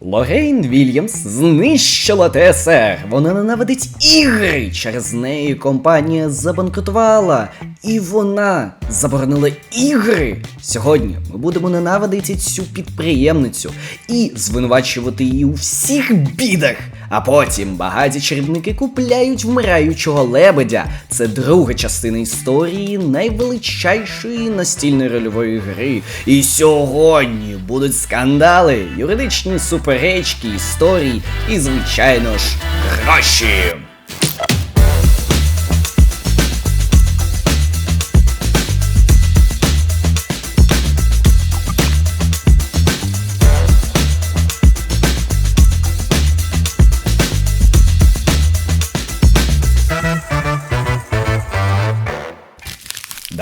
Лорейн Вільямс знищила ТСР. Вона ненавидить ігри. Через неї компанія забанкрутувала. І вона заборонила ігри. Сьогодні ми будемо ненавидити цю підприємницю і звинувачувати її у всіх бідах. А потім багаті чарівники купляють вмираючого лебедя. Це друга частина історії найвеличайшої настільної рольової гри. І сьогодні будуть скандали, юридичні суперечки, історії і, звичайно ж, гроші.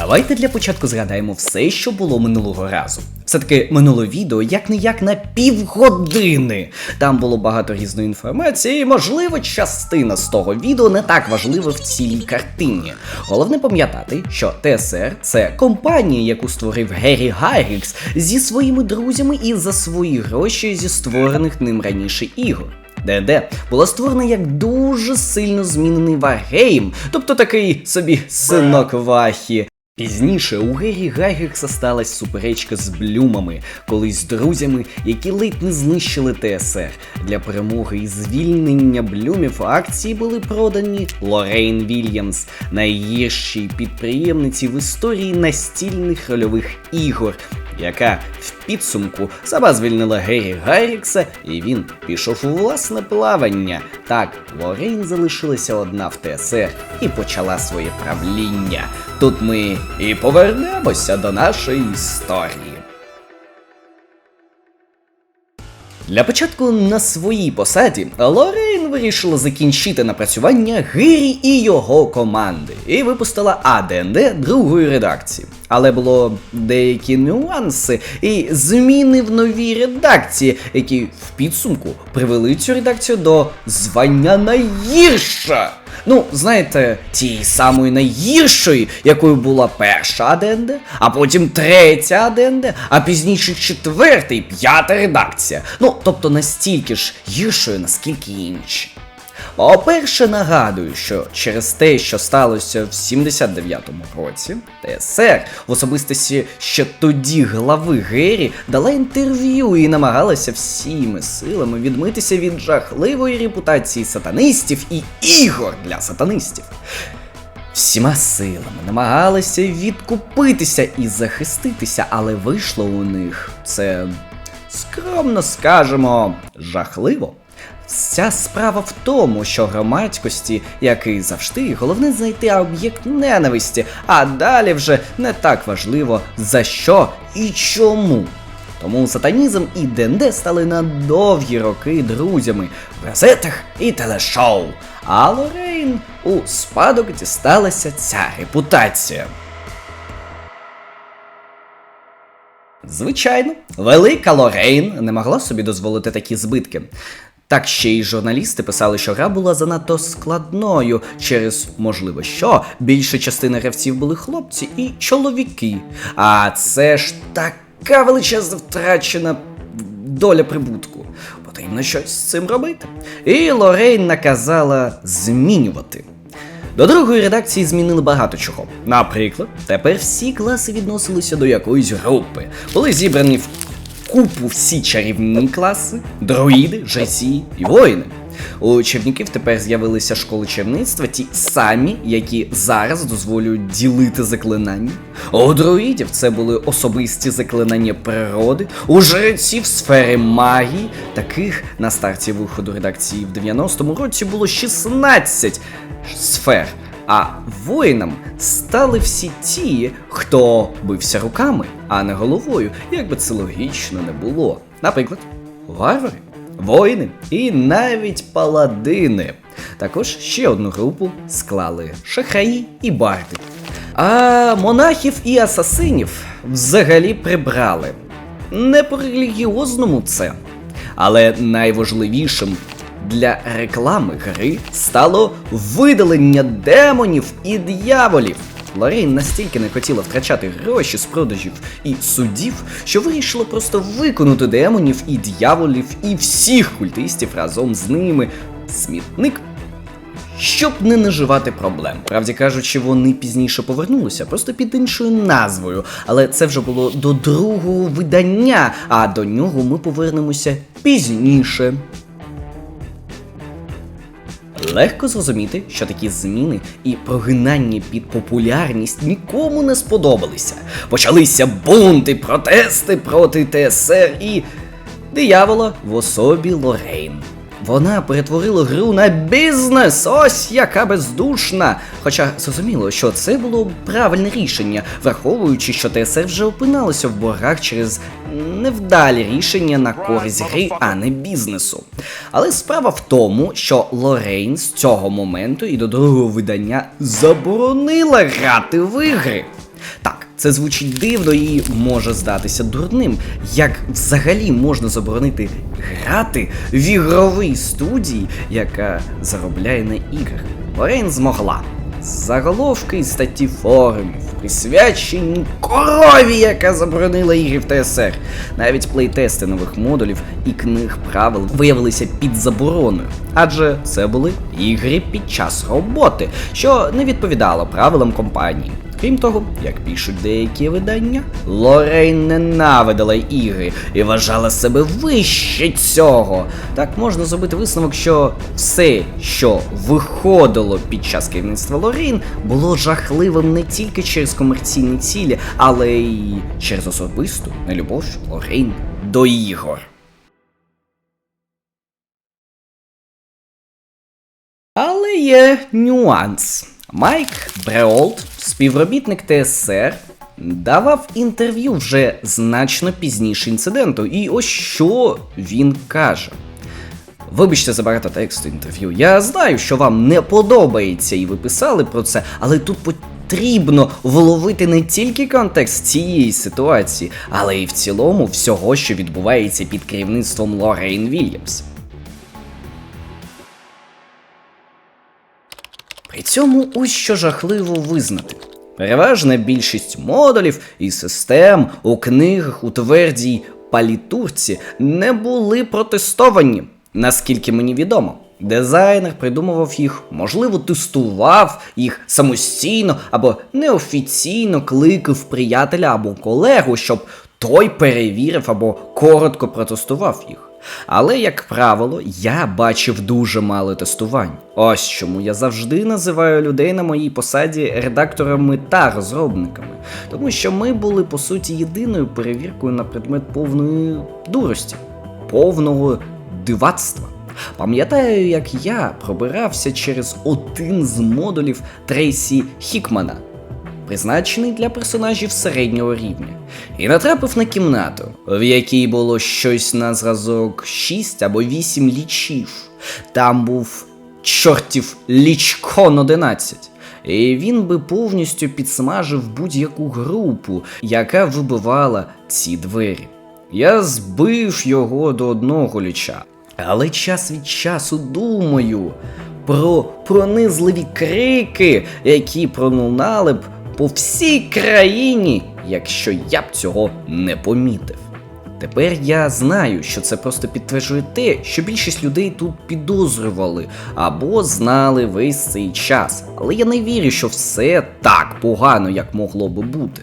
Давайте для початку згадаємо все, що було минулого разу. Все-таки минуле відео як не як на півгодини. Там було багато різної інформації, і, можливо, частина з того відео не так важлива в цілій картині. Головне пам'ятати, що ТСР це компанія, яку створив Геррі Гаррікс зі своїми друзями і за свої гроші зі створених ним раніше ігор. ДНД була створена як дуже сильно змінений варгейм, тобто такий собі синок Вахі. Пізніше у Гері Гагікса сталася суперечка з блюмами, колись друзями, які ледь не знищили ТСР. Для перемоги і звільнення блюмів акції були продані Лорейн Вільямс, найгіршій підприємниці в історії настільних рольових ігор, яка в підсумку сама звільнила Гері Гаррікса, і він пішов у власне плавання. Так, Лорейн залишилася одна в ТСР і почала своє правління. Тут ми і повернемося до нашої історії. Для початку на своїй посаді Лорейн вирішила закінчити напрацювання Гирі і його команди і випустила АДНД другої редакції. Але було деякі нюанси і зміни в новій редакції, які в підсумку привели цю редакцію до звання найгірша. Ну, знаєте, тієї самої найгіршої, якою була перша АДНД, а потім третя АДНД, а пізніше четверта і п'ята редакція. Ну, тобто настільки ж гіршою, наскільки інші. По-перше, нагадую, що через те, що сталося в 79-му році, ТСР в особистості ще тоді глави Гері дала інтерв'ю і намагалася всіми силами відмитися від жахливої репутації сатанистів і ігор для сатанистів. Всіма силами намагалися відкупитися і захиститися, але вийшло у них це скромно скажемо жахливо. Вся справа в тому, що громадськості, як і завжди, головне знайти об'єкт ненависті, а далі вже не так важливо за що і чому. Тому сатанізм і ДНД стали на довгі роки друзями в газетах і телешоу. А Лорейн у спадок дісталася ця репутація. Звичайно, велика Лорейн не могла собі дозволити такі збитки. Так ще й журналісти писали, що гра була занадто складною через, можливо, що більша частина гравців були хлопці і чоловіки. А це ж така величезна втрачена доля прибутку. Потрібно щось з цим робити. І Лорейн наказала змінювати. До другої редакції змінили багато чого. Наприклад, тепер всі класи відносилися до якоїсь групи, були зібрані в купу всі чарівні класи, друїди, жреці і воїни. У чарівників тепер з'явилися школи чарівництва, ті самі, які зараз дозволюють ділити заклинання. У друїдів це були особисті заклинання природи, у жреців сфери магії. Таких на старті виходу редакції в 90-му році було 16 сфер. А воїнам стали всі ті, хто бився руками, а не головою, як би це логічно не було. Наприклад, варвари, воїни і навіть паладини. Також ще одну групу склали шахраї і барди. А монахів і асасинів взагалі прибрали. Не по релігіозному це. Але найважливішим для реклами гри стало видалення демонів і дияволів. Лорейн настільки не хотіла втрачати гроші з продажів і судів, що вирішила просто виконати демонів і дьяволів і всіх культистів разом з ними. Смітник щоб не наживати проблем. Правді кажучи, вони пізніше повернулися, просто під іншою назвою. Але це вже було до другого видання, а до нього ми повернемося пізніше. Легко зрозуміти, що такі зміни і прогинання під популярність нікому не сподобалися. Почалися бунти, протести проти ТСР і диявола в особі Лорейн. Вона перетворила гру на бізнес, ось яка бездушна. Хоча зрозуміло, що це було правильне рішення, враховуючи, що ТСР вже опиналося в боргах через невдалі рішення на користь гри, а не бізнесу. Але справа в тому, що Лорейн з цього моменту і до другого видання заборонила грати в ігри. Так, це звучить дивно і може здатися дурним. Як взагалі можна заборонити грати в ігровій студії, яка заробляє на іграх? Лорейн змогла. Заголовки і статті форумів, присвячені корові, яка заборонила ігри в ТСР. Навіть плейтести нових модулів і книг правил виявилися під забороною, адже це були ігри під час роботи, що не відповідало правилам компанії. Крім того, як пишуть деякі видання, Лорейн ненавидила ігри і вважала себе вище цього. Так можна зробити висновок, що все, що виходило під час керівництва Лорейн, було жахливим не тільки через комерційні цілі, але й через особисту нелюбов Лорейн до ігор. Але є нюанс. Майк Бреолд, співробітник ТСР, давав інтерв'ю вже значно пізніше інциденту, і ось що він каже. Вибачте за багато тексту інтерв'ю. Я знаю, що вам не подобається, і ви писали про це, але тут потрібно вловити не тільки контекст цієї ситуації, але й в цілому всього, що відбувається під керівництвом Лорейн Вільямс. При цьому ось що жахливо визнати. Переважна більшість модулів і систем у книгах у твердій палітурці не були протестовані, наскільки мені відомо. Дизайнер придумував їх, можливо, тестував їх самостійно або неофіційно кликав приятеля або колегу, щоб той перевірив або коротко протестував їх. Але, як правило, я бачив дуже мало тестувань. Ось чому я завжди називаю людей на моїй посаді редакторами та розробниками, тому що ми були по суті єдиною перевіркою на предмет повної дурості, повного дивацтва. Пам'ятаю, як я пробирався через один з модулів Трейсі Хікмана, призначений для персонажів середнього рівня, і натрапив на кімнату, в якій було щось на зразок 6 або 8 лічів. Там був чортів лічкон 11. І він би повністю підсмажив будь-яку групу, яка вибивала ці двері. Я збив його до одного ліча, але час від часу думаю про пронизливі крики, які пролунали б по всій країні, якщо я б цього не помітив. Тепер я знаю, що це просто підтверджує те, що більшість людей тут підозрювали або знали весь цей час. Але я не вірю, що все так погано, як могло би бути.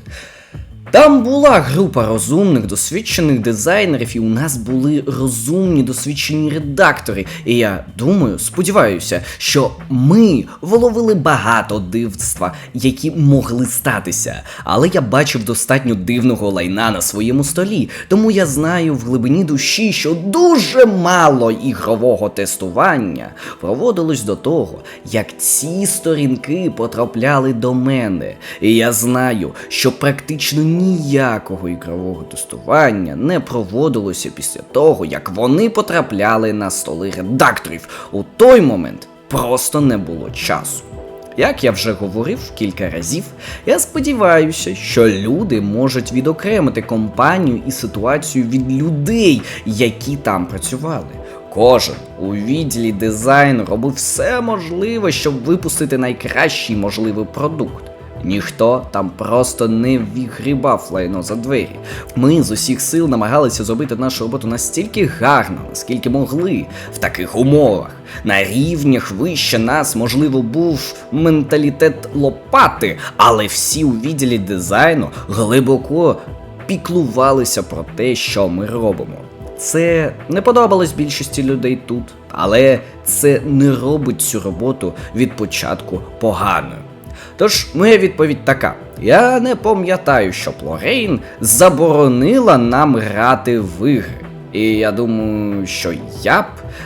Там була група розумних, досвідчених дизайнерів, і у нас були розумні досвідчені редактори. І я думаю, сподіваюся, що ми вловили багато дивства, які могли статися. Але я бачив достатньо дивного лайна на своєму столі, тому я знаю в глибині душі, що дуже мало ігрового тестування проводилось до того, як ці сторінки потрапляли до мене. І я знаю, що практично ніякого ігрового тестування не проводилося після того, як вони потрапляли на столи редакторів. У той момент просто не було часу. Як я вже говорив кілька разів, я сподіваюся, що люди можуть відокремити компанію і ситуацію від людей, які там працювали. Кожен у відділі дизайну робив все можливе, щоб випустити найкращий можливий продукт. Ніхто там просто не відгрібав лайно за двері. Ми з усіх сил намагалися зробити нашу роботу настільки гарно, наскільки могли в таких умовах. На рівнях вище нас, можливо, був менталітет лопати, але всі у відділі дизайну глибоко піклувалися про те, що ми робимо. Це не подобалось більшості людей тут, але це не робить цю роботу від початку поганою. Тож моя відповідь така: я не пам'ятаю, щоб Лорейн заборонила нам грати в ігри. І я думаю, що я б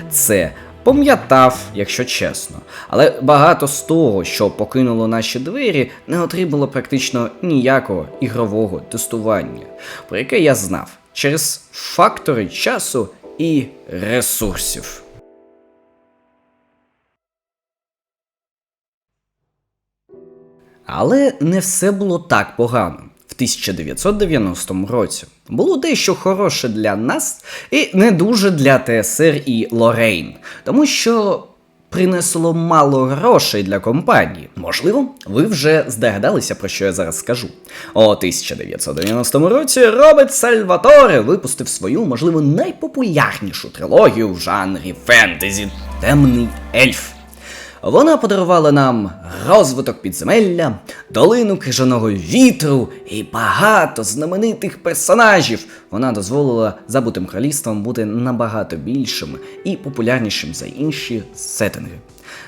це пам'ятав, якщо чесно. Але багато з того, що покинуло наші двері, не отримало практично ніякого ігрового тестування, про яке я знав через фактори часу і ресурсів. Але не все було так погано. В 1990 році було дещо хороше для нас і не дуже для ТСР і Лорейн, тому що принесло мало грошей для компанії. Можливо, ви вже здогадалися, про що я зараз скажу. У 1990 році Роберт Сальваторе випустив свою, можливо, найпопулярнішу трилогію в жанрі фентезі Темний ельф. Вона подарувала нам розвиток підземелля, долину крижаного вітру і багато знаменитих персонажів. Вона дозволила забутим королівствам бути набагато більшим і популярнішим за інші сеттинги.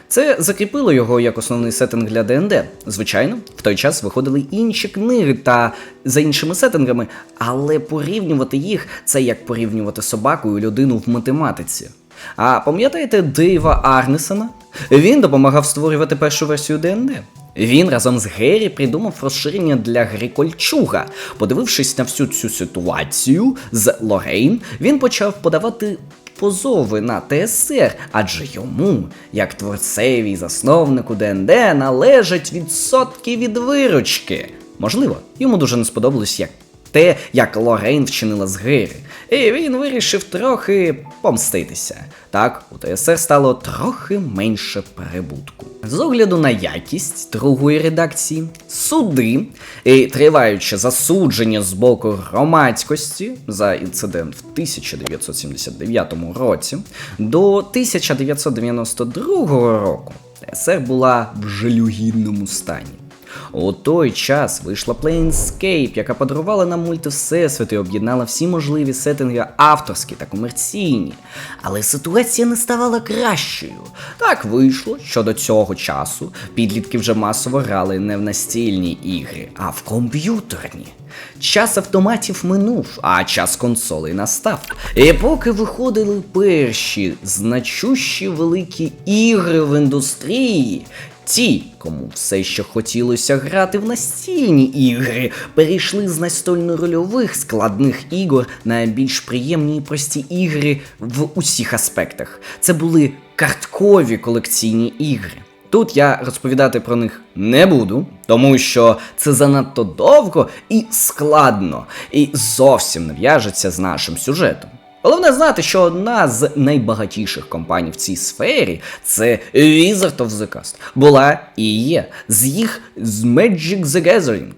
Це закріпило його як основний сеттинг для ДНД. Звичайно, в той час виходили інші книги та за іншими сеттингами, але порівнювати їх це як порівнювати собаку і людину в математиці. А пам'ятаєте Дейва Арнесона? Він допомагав створювати першу версію ДНД. Він разом з Геррі придумав розширення для Грикольчуга. Подивившись на всю цю ситуацію з Лорейн, він почав подавати позови на ТСР, адже йому, як творцеві і засновнику ДНД, належать відсотки від виручки. Можливо, йому дуже не сподобалось як те, як Лорейн вчинила з Гири, і він вирішив трохи помститися. Так, у ТСР стало трохи менше прибутку. З огляду на якість другої редакції, суди і триваюче засудження з боку громадськості за інцидент в 1979 році до 1992 року ТСР була в жалюгідному стані. У той час вийшла Planescape, яка подарувала нам мультивсесвіт і об'єднала всі можливі сеттинги авторські та комерційні. Але ситуація не ставала кращою. Так вийшло, що до цього часу підлітки вже масово грали не в настільні ігри, а в комп'ютерні. Час автоматів минув, а час консолей настав. І поки виходили перші значущі великі ігри в індустрії, Ті, кому все ще хотілося грати в настільні ігри, перейшли з настольно-рольових складних ігор на більш приємні і прості ігри в усіх аспектах. Це були карткові колекційні ігри. Тут я розповідати про них не буду, тому що це занадто довго і складно, і зовсім не в'яжеться з нашим сюжетом. Головне знати, що одна з найбагатіших компаній в цій сфері це Wizard of the Coast. Була і є з їх з Magic the Gathering.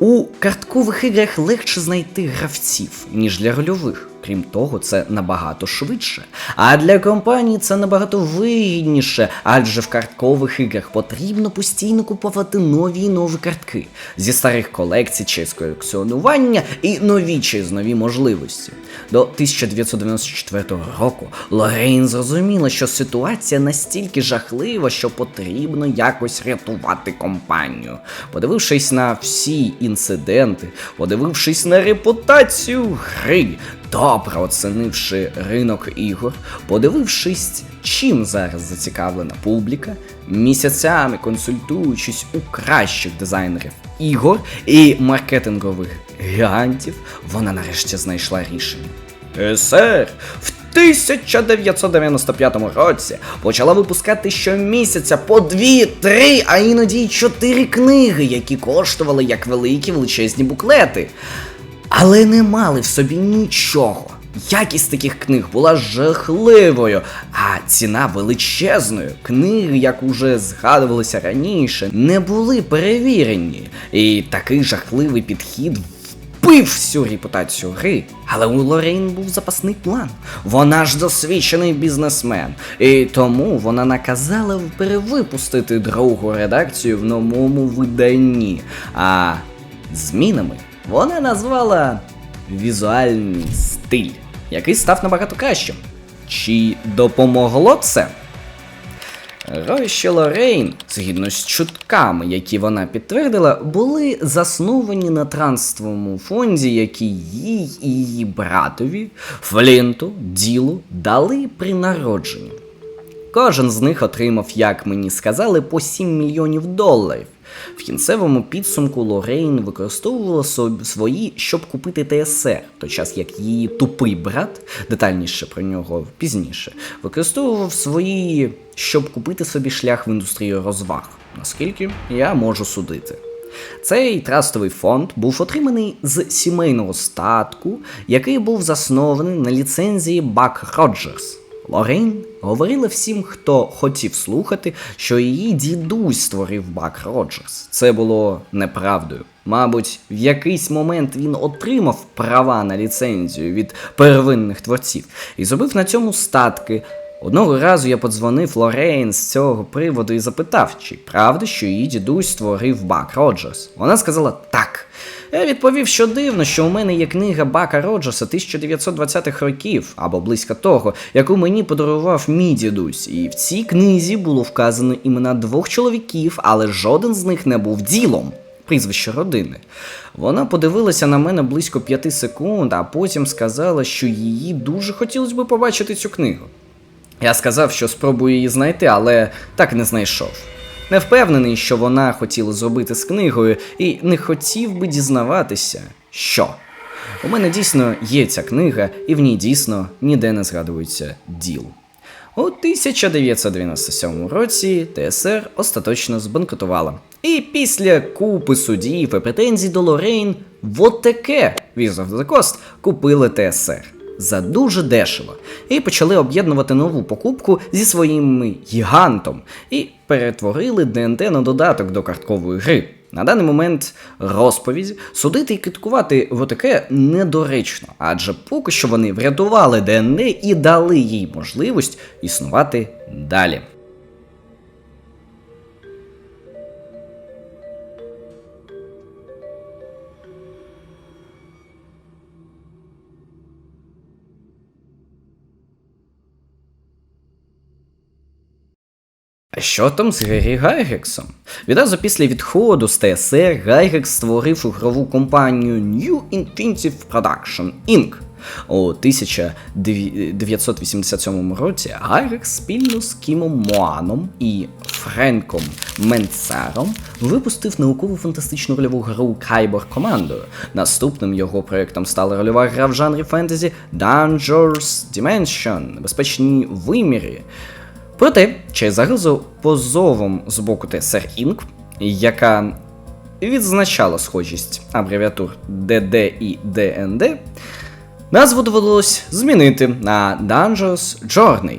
У карткових іграх легше знайти гравців, ніж для рольових. Крім того, це набагато швидше. А для компанії це набагато вигідніше, адже в карткових іграх потрібно постійно купувати нові і нові картки зі старих колекцій через колекціонування і нові через нові можливості. До 1994 року Лорейн зрозуміла, що ситуація настільки жахлива, що потрібно якось рятувати компанію. Подивившись на всі інциденти, подивившись на репутацію гри, добре оцінивши ринок ігор, подивившись, чим зараз зацікавлена публіка, місяцями консультуючись у кращих дизайнерів ігор і маркетингових гігантів, вона нарешті знайшла рішення. СР в 1995 році почала випускати щомісяця по 2, 3, а іноді й 4 книги, які коштували як великі величезні буклети, але не мали в собі нічого. Якість таких книг була жахливою, а ціна величезною. Книги, як уже згадувалося раніше, не були перевірені. І такий жахливий підхід вбив всю репутацію гри. Але у Лорейн був запасний план. Вона ж досвідчений бізнесмен. І тому вона наказала перевипустити другу редакцію в новому виданні. А змінами вона назвала візуальний стиль, який став набагато кращим. Чи допомогло це? Гроші Лорейн, згідно з чутками, які вона підтвердила, були засновані на трансовому фонді, який їй і її братові, Флінту, Ділу дали при народженні. Кожен з них отримав, як мені сказали, по 7 мільйонів доларів. В кінцевому підсумку Лорейн використовувала свої, щоб купити ТСР, той час як її тупий брат, детальніше про нього пізніше, використовував свої, щоб купити собі шлях в індустрію розваг, наскільки я можу судити. Цей трастовий фонд був отриманий з сімейного статку, який був заснований на ліцензії Бак Роджерс. Лорейн говорила всім, хто хотів слухати, що її дідусь створив Бак Роджерс. Це було неправдою. Мабуть, в якийсь момент він отримав права на ліцензію від первинних творців і зробив на цьому статки. Одного разу я подзвонив Лорейн з цього приводу і запитав, чи правда, що її дідусь створив Бак Роджерс. Вона сказала так. Я відповів, що дивно, що у мене є книга Бака Роджерса 1920-х років або близько того, яку мені подарував мій дідусь. І в цій книзі було вказано імена двох чоловіків, але жоден з них не був ділом. Прізвище родини. Вона подивилася на мене близько п'яти секунд, а потім сказала, що їй дуже хотілося б побачити цю книгу. Я сказав, що спробую її знайти, але так не знайшов. Не впевнений, що вона хотіла зробити з книгою, і не хотів би дізнаватися, що. У мене дійсно є ця книга, і в ній дійсно ніде не згадується діл. У 1997 році ТСР остаточно збанкрутувала. І після купи судів і претензій до Лорейн в таке Wizard of the Coast купили ТСР за дуже дешево і почали об'єднувати нову покупку зі своїм гігантом і перетворили ДНД на додаток до карткової гри. На даний момент розповідь судити і критикувати в таке недоречно, адже поки що вони врятували ДНД і дали їй можливість існувати далі. Що там з Гері Гайгексом? Відразу після відходу з ТСР Гайгекс створив ігрову компанію New Infinity Production Inc. У 1987 році Гайгекс спільно з Кімом Моаном і Френком Менцером випустив наукову фантастичну рольову гру Кайбор командою. Наступним його проєктом стала рольова гра в жанрі фентезі Dangerous Dimension, небезпечні виміри. Проте, через загрозу позовом з боку ТСР Інк, яка відзначала схожість абревіатур ДД і ДНД, назву довелось змінити на Dangerous Journey.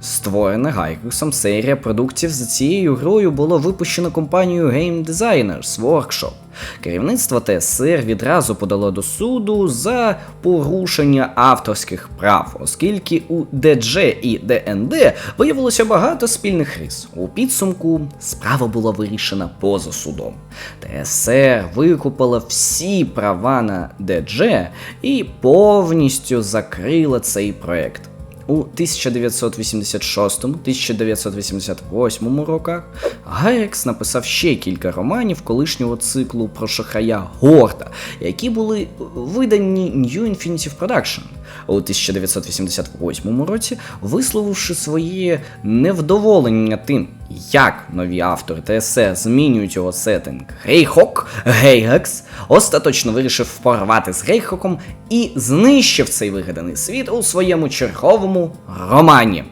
Створена Гайкусом серія продуктів за цією грою було випущено компанією Game Designers Workshop. Керівництво ТСР відразу подало до суду за порушення авторських прав, оскільки у ДДЖ і ДНД виявилося багато спільних рис. У підсумку справа була вирішена поза судом. ТСР викупила всі права на ДДЖ і повністю закрила цей проект. У 1986-1988 роках Гайрекс написав ще кілька романів колишнього циклу про шахрая Горда, які були видані New Infinity Production. У 1988 році, висловивши своє невдоволення тим, як нові автори ТСР змінюють його сеттинг Грейхок, Гейгекс остаточно вирішив порвати з Грейхоком і знищив цей вигаданий світ у своєму черговому романі.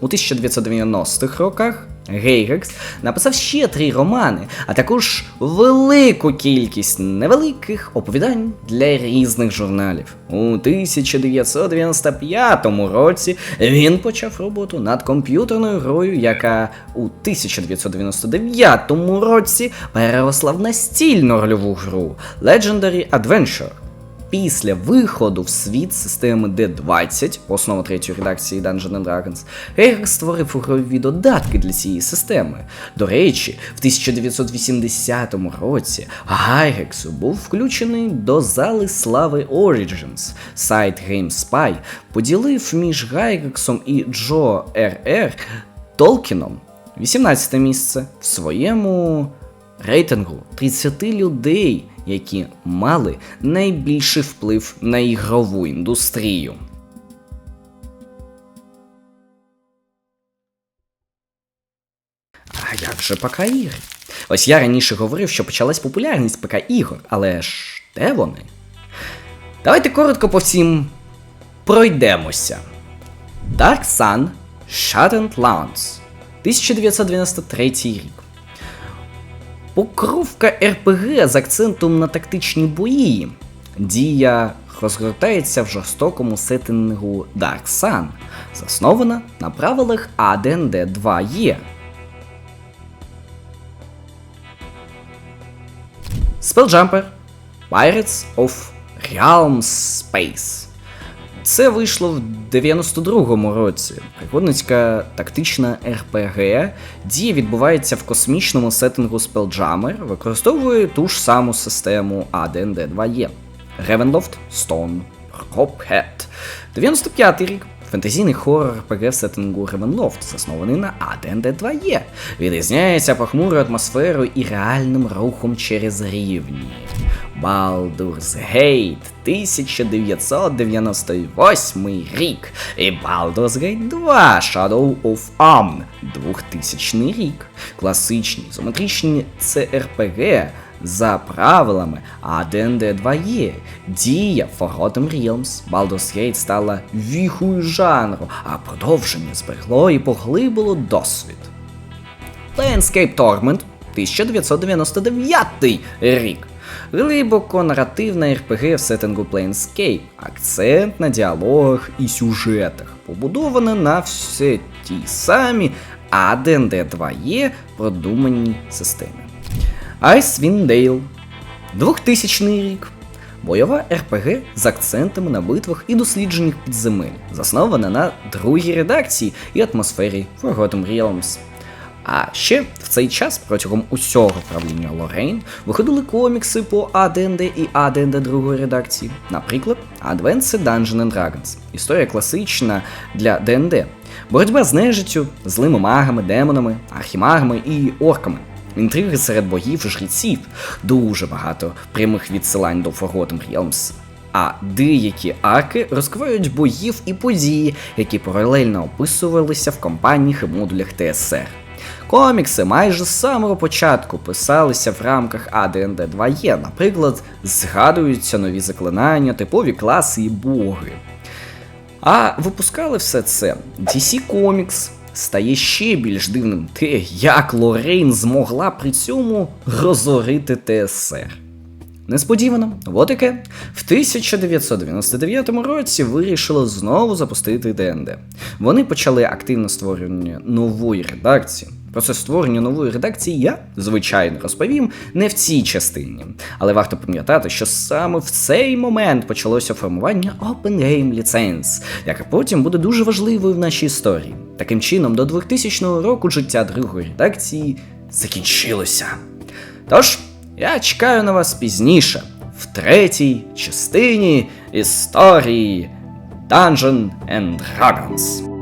У 1990-х роках Гейгекс написав ще три романи, а також велику кількість невеликих оповідань для різних журналів. У 1995 році він почав роботу над комп'ютерною грою, яка у 1999 році переросла в настільну рольову гру Legendary Adventure. Після виходу в світ системи D20, основа третьої редакції Dungeons Dragons, Гейгер створив ігрові додатки для цієї системи. До речі, в 1980 році Гайгексу був включений до зали слави Origins. Сайт GameSpy поділив між Гайгексом і Джо РР Толкіном 18 місце в своєму рейтингу 30 людей які мали найбільший вплив на ігрову індустрію. А як же ПК ігри? Ось я раніше говорив, що почалась популярність ПК ігор, але ж де вони? Давайте коротко по всім пройдемося. Dark Sun Shattered Lands 1993 рік. Покровка РПГ з акцентом на тактичні бої. Дія розгортається в жорстокому сеттингу Dark Sun, заснована на правилах AD&D 2E. Spelljumper Pirates of Realm Space це вийшло в 92-му році. Пригодницька тактична РПГ. Дія відбувається в космічному сеттингу Spelljammer, використовує ту ж саму систему AD&D 2E. Ravenloft Stone Робхет. 95-й рік. Фентезійний хоррор РПГ в сеттингу Ravenloft, заснований на AD&D 2E. Відрізняється похмурою атмосферою і реальним рухом через рівні. Baldur's Gate 1998 рік і Baldur's Gate 2 Shadow of Amn 2000 рік. Класичні ізометричні CRPG за правилами AD&D 2E. Дія Forgotten Realms Baldur's Gate стала віхою жанру, а продовження зберегло і поглибило досвід. Landscape Torment 1999 рік. Глибоко наративна РПГ в сеттингу Planescape, акцент на діалогах і сюжетах, побудована на все ті самі AD&D 2E продумані системи. Icewind Dale 2000 рік. Бойова РПГ з акцентами на битвах і дослідженнях підземель, заснована на другій редакції і атмосфері Forgotten Realms. А ще в цей час протягом усього правління Лорейн виходили комікси по AD&D і AD&D другої редакції, наприклад, Advance Dungeons Dragons, історія класична для D&D, боротьба з нежиттю, злими магами, демонами, архімагами і орками. Інтриги серед богів і жреців, дуже багато прямих відсилань до Forgotten Realms. А деякі арки розкривають боїв і події, які паралельно описувалися в кампаніях і модулях ТСР. Комікси майже з самого початку писалися в рамках AD&D 2E, наприклад, згадуються нові заклинання, типові класи і боги. А випускали все це DC Comics. Стає ще більш дивним те, як Лорейн змогла при цьому розорити ТСР. Несподівано, Вотике в 1999 році вирішили знову запустити ДНД. Вони почали активне створення нової редакції. Процес створення нової редакції я, звичайно, розповім не в цій частині. Але варто пам'ятати, що саме в цей момент почалося формування Open Game ліценз, яка потім буде дуже важливою в нашій історії. Таким чином, до 2000 року життя другої редакції закінчилося. Тож, я чекаю на вас пізніше, в третій частині історії Dungeon and Dragons.